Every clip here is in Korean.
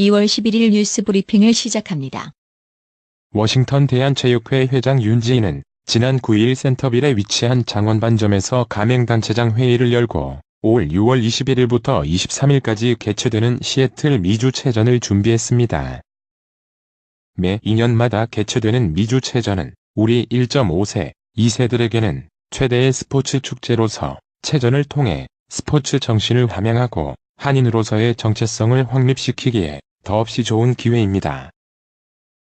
2월 11일 뉴스 브리핑을 시작합니다. 워싱턴 대한체육회 회장 윤지인은 지난 9일 센터빌에 위치한 장원반점에서 가맹단체장 회의를 열고 올 6월 21일부터 23일까지 개최되는 시애틀 미주체전을 준비했습니다. 매 2년마다 개최되는 미주체전은 우리 1.5세, 2세들에게는 최대의 스포츠 축제로서 체전을 통해 스포츠 정신을 함양하고 한인으로서의 정체성을 확립시키기에 더없이 좋은 기회입니다.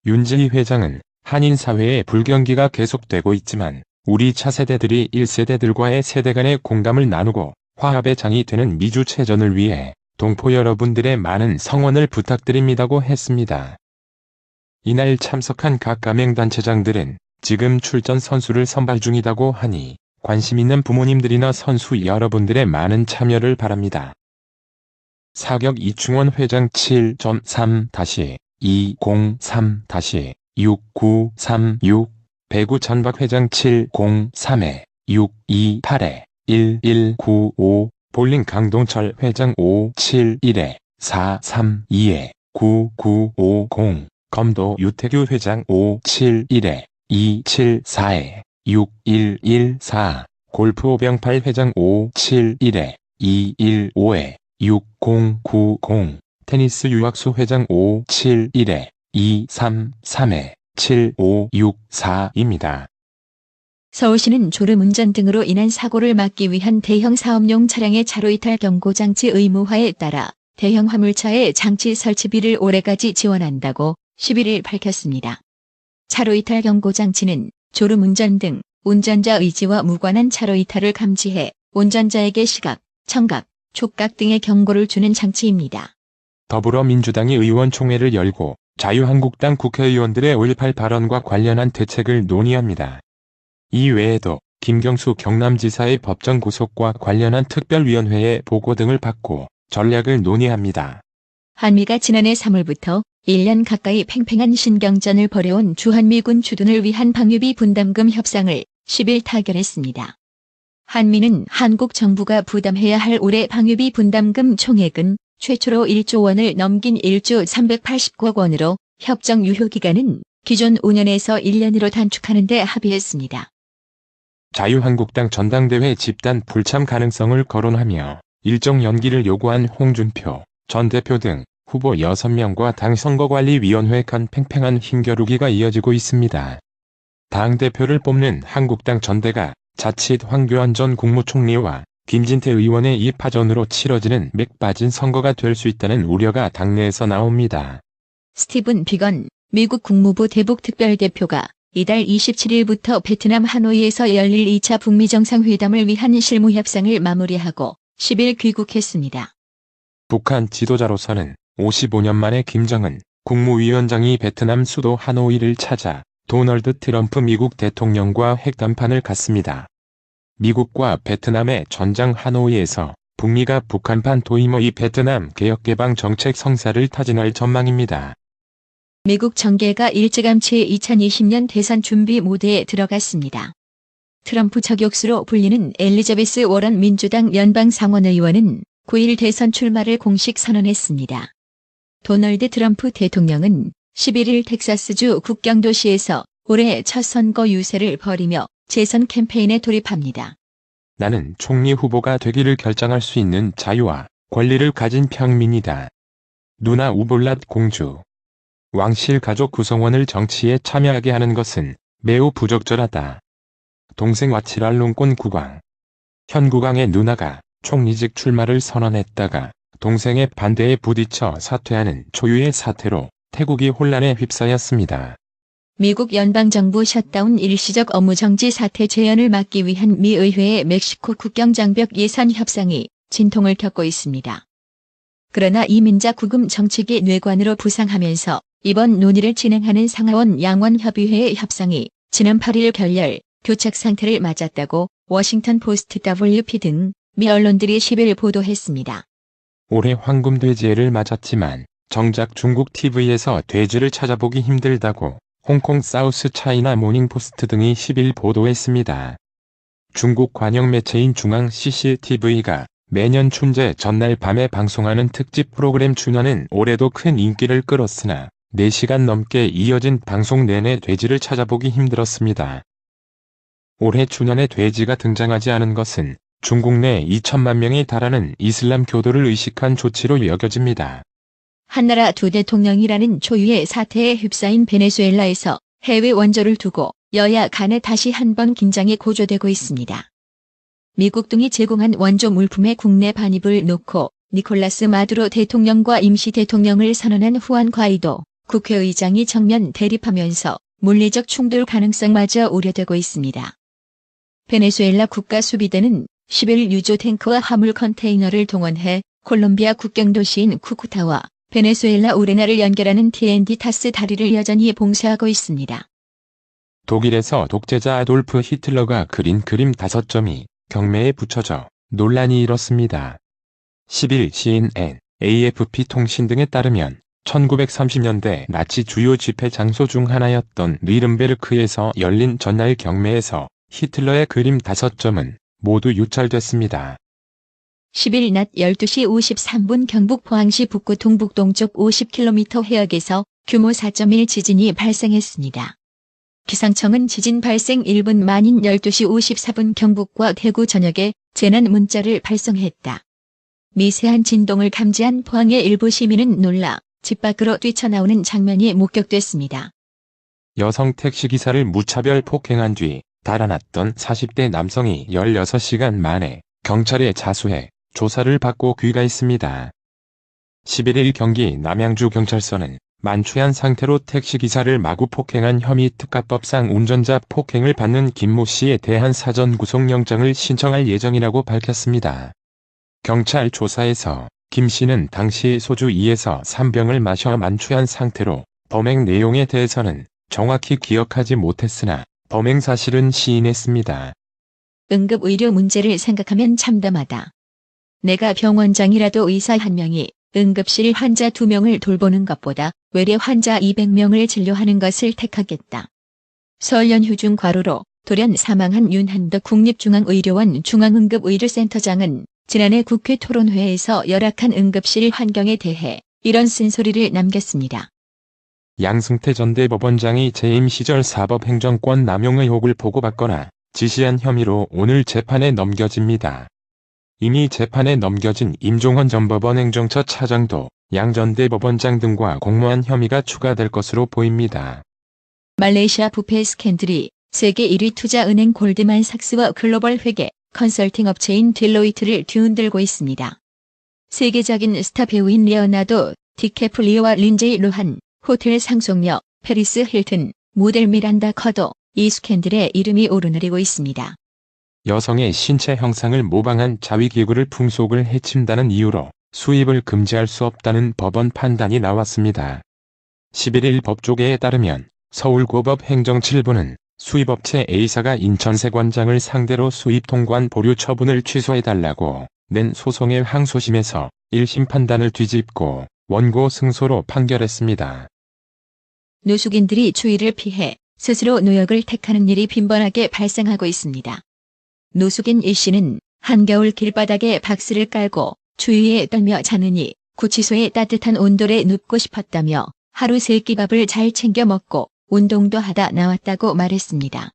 윤지희 회장은 한인 사회의 불경기가 계속되고 있지만 우리 차세대들이 1세대들과의 세대 간의 공감을 나누고 화합의 장이 되는 미주 체전을 위해 동포 여러분들의 많은 성원을 부탁드립니다고 했습니다. 이날 참석한 각 가맹단체장들은 지금 출전 선수를 선발 중이다고 하니 관심 있는 부모님들이나 선수 여러분들의 많은 참여를 바랍니다. 사격 이충원 회장 7.3-203-6936 배구 전박 회장 703-628-1195 볼링 강동철 회장 571-432-9950 검도 유태규 회장 571-274-6114 골프 오병팔 회장 571-215-6090 테니스 유학수 회장 571-233-7564입니다. 서울시는 졸음운전 등으로 인한 사고를 막기 위한 대형 사업용 차량의 차로 이탈 경고장치 의무화에 따라 대형 화물차의 장치 설치비를 올해까지 지원한다고 11일 밝혔습니다. 차로 이탈 경고장치는 졸음운전 등 운전자 의지와 무관한 차로 이탈을 감지해 운전자에게 시각, 청각, 촉각 등의 경고를 주는 장치입니다. 더불어민주당이 의원총회를 열고 자유한국당 국회의원들의 5.18 발언과 관련한 대책을 논의합니다. 이 외에도 김경수 경남지사의 법정 구속과 관련한 특별위원회의 보고 등을 받고 전략을 논의합니다. 한미가 지난해 3월부터 1년 가까이 팽팽한 신경전을 벌여온 주한미군 주둔을 위한 방위비 분담금 협상을 10일 타결했습니다. 한미는 한국 정부가 부담해야 할 올해 방위비 분담금 총액은 최초로 1조 원을 넘긴 1조 389억 원으로 협정 유효 기간은 기존 5년에서 1년으로 단축하는 데 합의했습니다. 자유한국당 전당대회 집단 불참 가능성을 거론하며 일정 연기를 요구한 홍준표 전 대표 등 후보 6명과 당 선거관리위원회 간 팽팽한 힘겨루기가 이어지고 있습니다. 당 대표를 뽑는 한국당 전대가 자칫 황교안 전 국무총리와 김진태 의원의 이 파전으로 치러지는 맥 빠진 선거가 될 수 있다는 우려가 당내에서 나옵니다. 스티븐 비건 미국 국무부 대북 특별대표가 이달 27일부터 베트남 하노이에서 열릴 2차 북미 정상회담을 위한 실무 협상을 마무리하고 10일 귀국했습니다. 북한 지도자로서는 55년 만에 김정은 국무위원장이 베트남 수도 하노이를 찾아 도널드 트럼프 미국 대통령과 핵담판을 갖습니다. 미국과 베트남의 전장 하노이에서 북미가 북한판 도이머이 베트남 개혁개방 정책 성사를 타진할 전망입니다. 미국 정계가 일찌감치 2020년 대선 준비 모드에 들어갔습니다. 트럼프 저격수로 불리는 엘리자베스 워런 민주당 연방 상원의원은 9일 대선 출마를 공식 선언했습니다. 도널드 트럼프 대통령은 11일 텍사스주 국경도시에서 올해 첫 선거 유세를 벌이며 재선 캠페인에 돌입합니다. 나는 총리 후보가 되기를 결정할 수 있는 자유와 권리를 가진 평민이다. 누나 우볼랏 공주. 왕실 가족 구성원을 정치에 참여하게 하는 것은 매우 부적절하다. 동생 와치랄론권 국왕. 현 국왕의 누나가 총리직 출마를 선언했다가 동생의 반대에 부딪혀 사퇴하는 초유의 사태로 태국이 혼란에 휩싸였습니다. 미국 연방정부 셧다운 일시적 업무정지 사태 재현을 막기 위한 미 의회의 멕시코 국경장벽 예산 협상이 진통을 겪고 있습니다. 그러나 이민자 구금 정책이 뇌관으로 부상하면서 이번 논의를 진행하는 상하원 양원협의회의 협상이 지난 8일 결렬, 교착 상태를 맞았다고 워싱턴 포스트 WP 등 미 언론들이 10일 보도했습니다. 올해 황금 돼지해를 맞았지만 정작 중국 TV에서 돼지를 찾아보기 힘들다고 홍콩 사우스 차이나 모닝포스트 등이 10일 보도했습니다. 중국 관영 매체인 중앙 CCTV가 매년 춘제 전날 밤에 방송하는 특집 프로그램 춘화는 올해도 큰 인기를 끌었으나 4시간 넘게 이어진 방송 내내 돼지를 찾아보기 힘들었습니다. 올해 춘연의 돼지가 등장하지 않은 것은 중국 내 2천만 명이 달하는 이슬람 교도를 의식한 조치로 여겨집니다. 한나라 두 대통령이라는 초유의 사태에 휩싸인 베네수엘라에서 해외 원조를 두고 여야 간에 다시 한번 긴장이 고조되고 있습니다. 미국 등이 제공한 원조 물품의 국내 반입을 놓고 니콜라스 마두로 대통령과 임시 대통령을 선언한 후안 과이도 국회의장이 정면 대립하면서 물리적 충돌 가능성마저 우려되고 있습니다. 베네수엘라 국가수비대는 11 유조 탱크와 화물 컨테이너를 동원해 콜롬비아 국경 도시인 쿠쿠타와 베네수엘라 우레나를 연결하는 TND 타스 다리를 여전히 봉쇄하고 있습니다. 독일에서 독재자 아돌프 히틀러가 그린 그림 다섯 점이 경매에 붙여져 논란이 일었습니다. 10일 CNN, AFP 통신 등에 따르면 1930년대 나치 주요 집회 장소 중 하나였던 리른베르크에서 열린 전날 경매에서 히틀러의 그림 다섯 점은 모두 유찰됐습니다. 10일 낮 12시 53분 경북 포항시 북구 동북동쪽 50km 해역에서 규모 4.1 지진이 발생했습니다. 기상청은 지진 발생 1분 만인 12시 54분 경북과 대구 전역에 재난 문자를 발송했다. 미세한 진동을 감지한 포항의 일부 시민은 놀라 집 밖으로 뛰쳐나오는 장면이 목격됐습니다. 여성 택시기사를 무차별 폭행한 뒤 달아났던 40대 남성이 16시간 만에 경찰에 자수해 조사를 받고 귀가했습니다. 11일 경기 남양주 경찰서는 만취한 상태로 택시기사를 마구 폭행한 혐의 특가법상 운전자 폭행을 받는 김모 씨에 대한 사전 구속영장을 신청할 예정이라고 밝혔습니다. 경찰 조사에서 김 씨는 당시 소주 2에서 3병을 마셔 만취한 상태로 범행 내용에 대해서는 정확히 기억하지 못했으나 범행 사실은 시인했습니다. 응급의료 문제를 생각하면 참담하다. 내가 병원장이라도 의사 한 명이 응급실 환자 2명을 돌보는 것보다 외래 환자 200명을 진료하는 것을 택하겠다. 설 연휴 중 과로로 돌연 사망한 윤한덕 국립중앙의료원 중앙응급의료센터장은 지난해 국회 토론회에서 열악한 응급실 환경에 대해 이런 쓴소리를 남겼습니다. 양승태 전 대법원장이 재임 시절 사법행정권 남용 의혹을 보고받거나 지시한 혐의로 오늘 재판에 넘겨집니다. 이미 재판에 넘겨진 임종헌 전 법원 행정처 차장도 양 전 대법원장 등과 공모한 혐의가 추가될 것으로 보입니다. 말레이시아 부패 스캔들이 세계 1위 투자 은행 골드만삭스와 글로벌 회계 컨설팅 업체인 딜로이트를 뒤흔들고 있습니다. 세계적인 스타 배우인 레오나도 디캐플리오와 린제이 로한, 호텔 상속녀, 페리스 힐튼, 모델 미란다 커도 이 스캔들의 이름이 오르내리고 있습니다. 여성의 신체 형상을 모방한 자위기구를 풍속을 해친다는 이유로 수입을 금지할 수 없다는 법원 판단이 나왔습니다. 11일 법조계에 따르면 서울고법 행정 7부는 수입업체 A사가 인천세관장을 상대로 수입 통관 보류 처분을 취소해달라고 낸 소송의 항소심에서 1심 판단을 뒤집고 원고 승소로 판결했습니다. 노숙인들이 추위를 피해 스스로 노역을 택하는 일이 빈번하게 발생하고 있습니다. 노숙인 A씨는 한겨울 길바닥에 박스를 깔고 추위에 떨며 자느니 구치소의 따뜻한 온돌에 눕고 싶었다며 하루 세 끼 밥을 잘 챙겨 먹고 운동도 하다 나왔다고 말했습니다.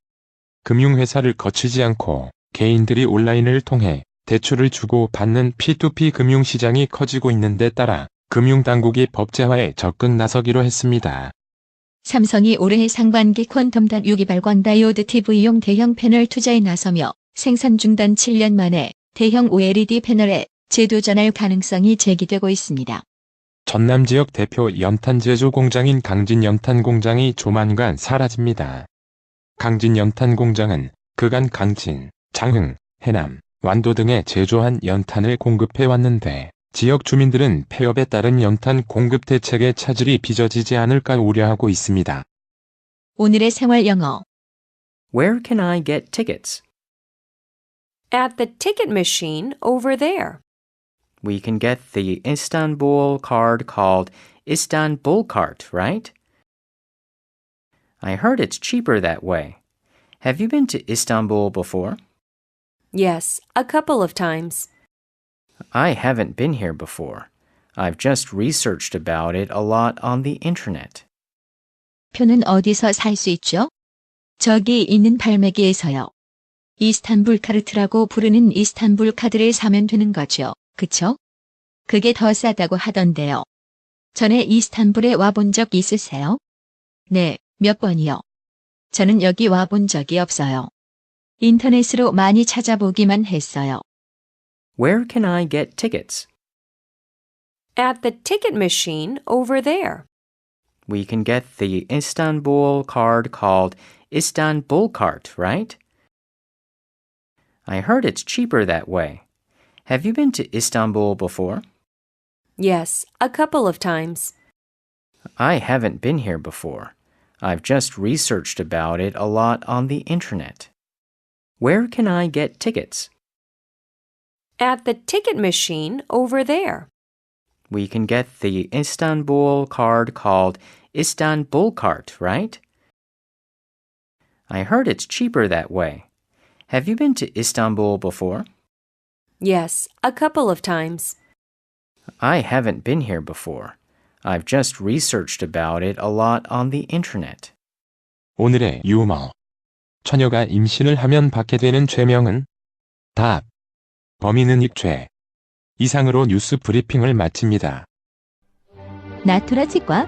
금융회사를 거치지 않고 개인들이 온라인을 통해 대출을 주고 받는 P2P 금융시장이 커지고 있는 데 따라 금융당국이 법제화에 적극 나서기로 했습니다. 삼성이 올해 상반기 퀀텀단 유기발광 다이오드 TV용 대형 패널 투자에 나서며 생산 중단 7년 만에 대형 OLED 패널에 재도전할 가능성이 제기되고 있습니다. 전남 지역 대표 연탄 제조 공장인 강진 연탄 공장이 조만간 사라집니다. 강진 연탄 공장은 그간 강진, 장흥, 해남, 완도 등에 제조한 연탄을 공급해 왔는데 지역 주민들은 폐업에 따른 연탄 공급 대책의 차질이 빚어지지 않을까 우려하고 있습니다. 오늘의 생활 영어 Where can I get tickets? At the ticket machine over there. We can get the Istanbul card called Istanbul Cart, right? I heard it's cheaper that way. Have you been to Istanbul before? Yes, a couple of times. I haven't been here before. I've just researched about it a lot on the internet. 표는 어디서 살 수 있죠? 저기 있는 발매기에서요. 이스탄불 카르트라고 부르는 이스탄불 카드를 사면 되는 거죠. 그쵸? 그게 더 싸다고 하던데요. 전에 이스탄불에 와본 적 있으세요? 네, 몇 번이요. 저는 여기 와본 적이 없어요. 인터넷으로 많이 찾아보기만 했어요. Where can I get tickets? At the ticket machine over there. We can get the Istanbul card called Istanbul Cart, right? I heard it's cheaper that way. Have you been to Istanbul before? Yes, a couple of times. I haven't been here before. I've just researched about it a lot on the internet. Where can I get tickets? At the ticket machine over there. We can get the Istanbul card called Istanbul Cart, right? I heard it's cheaper that way. Have you been to Istanbul before? Yes, a couple of times. I haven't been here before. I've just researched about it a lot on the internet. 오늘의 유머. 처녀가 임신을 하면 받게 되는 죄명은? 답. 범인은 익죄. 이상으로 뉴스 브리핑을 마칩니다. 나투라 치과